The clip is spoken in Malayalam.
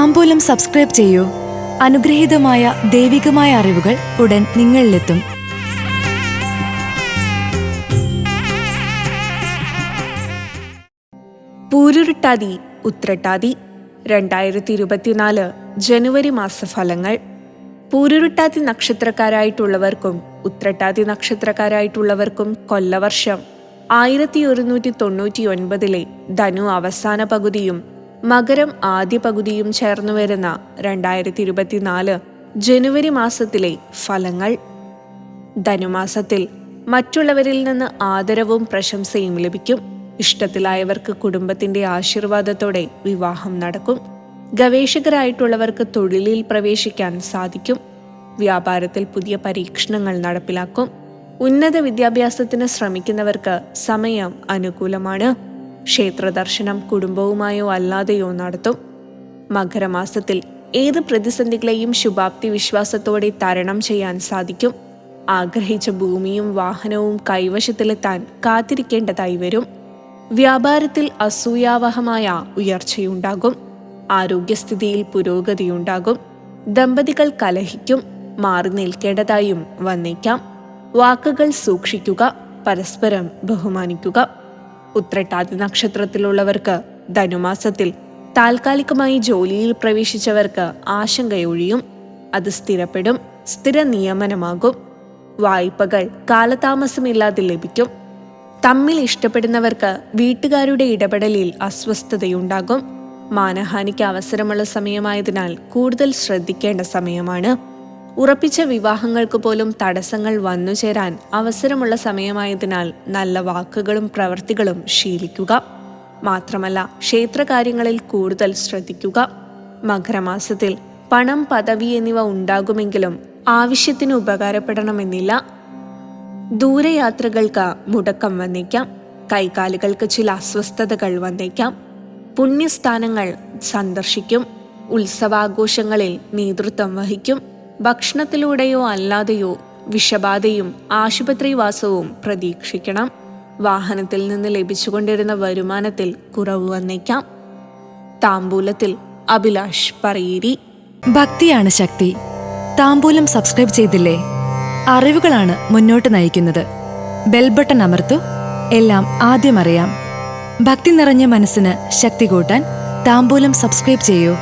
താമ്പൂലം സബ്സ്ക്രൈബ് ചെയ്യൂ. അനുഗ്രഹീതമായ ദൈവികമായ അറിവുകൾ ഉടൻ നിങ്ങളിലെത്തും. പൂരുരുട്ടാതി ഉത്രട്ടാതി രണ്ടായിരത്തി ഇരുപത്തിനാല് ജനുവരി മാസഫലങ്ങൾ. പൂരുരുട്ടാതി നക്ഷത്രക്കാരായിട്ടുള്ളവർക്കും ഉത്രട്ടാതി നക്ഷത്രക്കാരായിട്ടുള്ളവർക്കും കൊല്ലവർഷം ആയിരത്തി ഒരുന്നൂറ്റി തൊണ്ണൂറ്റി ഒൻപതിലെ ധനു അവസാന പകുതിയും മകരം ആദ്യ പകുതിയും ചേർന്നു വരുന്ന രണ്ടായിരത്തി ഇരുപത്തിനാല് ജനുവരി മാസത്തിലെ ഫലങ്ങൾ. ധനുമാസത്തിൽ മറ്റുള്ളവരിൽ നിന്ന് ആദരവും പ്രശംസയും ലഭിക്കും. ഇഷ്ടത്തിലായവർക്ക് കുടുംബത്തിന്റെ ആശീർവാദത്തോടെ വിവാഹം നടക്കും. ഗവേഷകരായിട്ടുള്ളവർക്ക് തൊഴിലിൽ പ്രവേശിക്കാൻ സാധിക്കും. വ്യാപാരത്തിൽ പുതിയ പരീക്ഷണങ്ങൾ നടപ്പിലാക്കും. ഉന്നത വിദ്യാഭ്യാസത്തിന് ശ്രമിക്കുന്നവർക്ക് സമയം അനുകൂലമാണ്. ക്ഷേത്ര ദർശനം കുടുംബവുമായോ അല്ലാതെയോ നടത്തും. മകരമാസത്തിൽ ഏത് പ്രതിസന്ധികളെയും ശുഭാപ്തി വിശ്വാസത്തോടെ തരണം ചെയ്യാൻ സാധിക്കും. ആഗ്രഹിച്ച ഭൂമിയും വാഹനവും കൈവശത്തിലെത്താൻ കാത്തിരിക്കേണ്ടതായി വരും. വ്യാപാരത്തിൽ അസൂയാവഹമായ ഉയർച്ചയുണ്ടാകും. ആരോഗ്യസ്ഥിതിയിൽ പുരോഗതിയുണ്ടാകും. ദമ്പതികൾ കലഹിക്കും മാറി നിൽക്കേണ്ടതായും വന്നേക്കാം. വാക്കുകൾ സൂക്ഷിക്കുക പരസ്പരം ബഹുമാനിക്കുക. ഉത്രട്ടാതി നക്ഷത്രത്തിലുള്ളവർക്ക് ധനുമാസത്തിൽ താൽക്കാലികമായി ജോലിയിൽ പ്രവേശിച്ചവർക്ക് ആശങ്കയൊഴിയും. അത് സ്ഥിരപ്പെടും സ്ഥിര നിയമനമാകും. വായ്പകൾ കാലതാമസമില്ലാതെ ലഭിക്കും. തമ്മിൽ ഇഷ്ടപ്പെടുന്നവർക്ക് വീട്ടുകാരുടെ ഇടപെടലിൽ അസ്വസ്ഥതയുണ്ടാകും. മാനഹാനിക്ക് അവസരമുള്ള സമയമായതിനാൽ കൂടുതൽ ശ്രദ്ധിക്കേണ്ട സമയമാണ്. ഉറപ്പിച്ച വിവാഹങ്ങൾക്ക് പോലും തടസ്സങ്ങൾ വന്നുചേരാൻ അവസരമുള്ള സമയമായതിനാൽ നല്ല വാക്കുകളും പ്രവൃത്തികളും ശീലിക്കുക. മാത്രമല്ല ക്ഷേത്രകാര്യങ്ങളിൽ കൂടുതൽ ശ്രദ്ധിക്കുക. മകരമാസത്തിൽ പണം പദവി എന്നിവ ഉണ്ടാകുമെങ്കിലും ആവശ്യത്തിന് ഉപകാരപ്പെടണമെന്നില്ല. ദൂരയാത്രകൾക്ക് മുടക്കം വന്നേക്കാം. കൈകാലുകൾക്ക് ചില അസ്വസ്ഥതകൾ വന്നേക്കാം. പുണ്യസ്ഥാനങ്ങൾ സന്ദർശിക്കും. ഉത്സവാഘോഷങ്ങളിൽ നേതൃത്വം വഹിക്കും. ഭക്ഷണത്തിലൂടെയോ അല്ലാതെയോ വിഷബാധയും ആശുപത്രിവാസവും പ്രതീക്ഷിക്കണം. വാഹനത്തിൽ നിന്ന് ലഭിച്ചുകൊണ്ടിരുന്ന വരുമാനത്തിൽ കുറവ് വന്നേക്കാം. താമ്പൂലത്തിൽ അഭിലാഷ് പറയേരി. ഭക്തിയാണ് ശക്തി. താമ്പൂലം സബ്സ്ക്രൈബ് ചെയ്തില്ലേ? അറിവുകളാണ് മുന്നോട്ട് നയിക്കുന്നത്. ബെൽബട്ടൺ അമർത്തു. എല്ലാം ആദ്യം അറിയാം. ഭക്തി നിറഞ്ഞ മനസ്സിന് ശക്തി കൂട്ടാൻ താമ്പൂലം സബ്സ്ക്രൈബ് ചെയ്യൂ.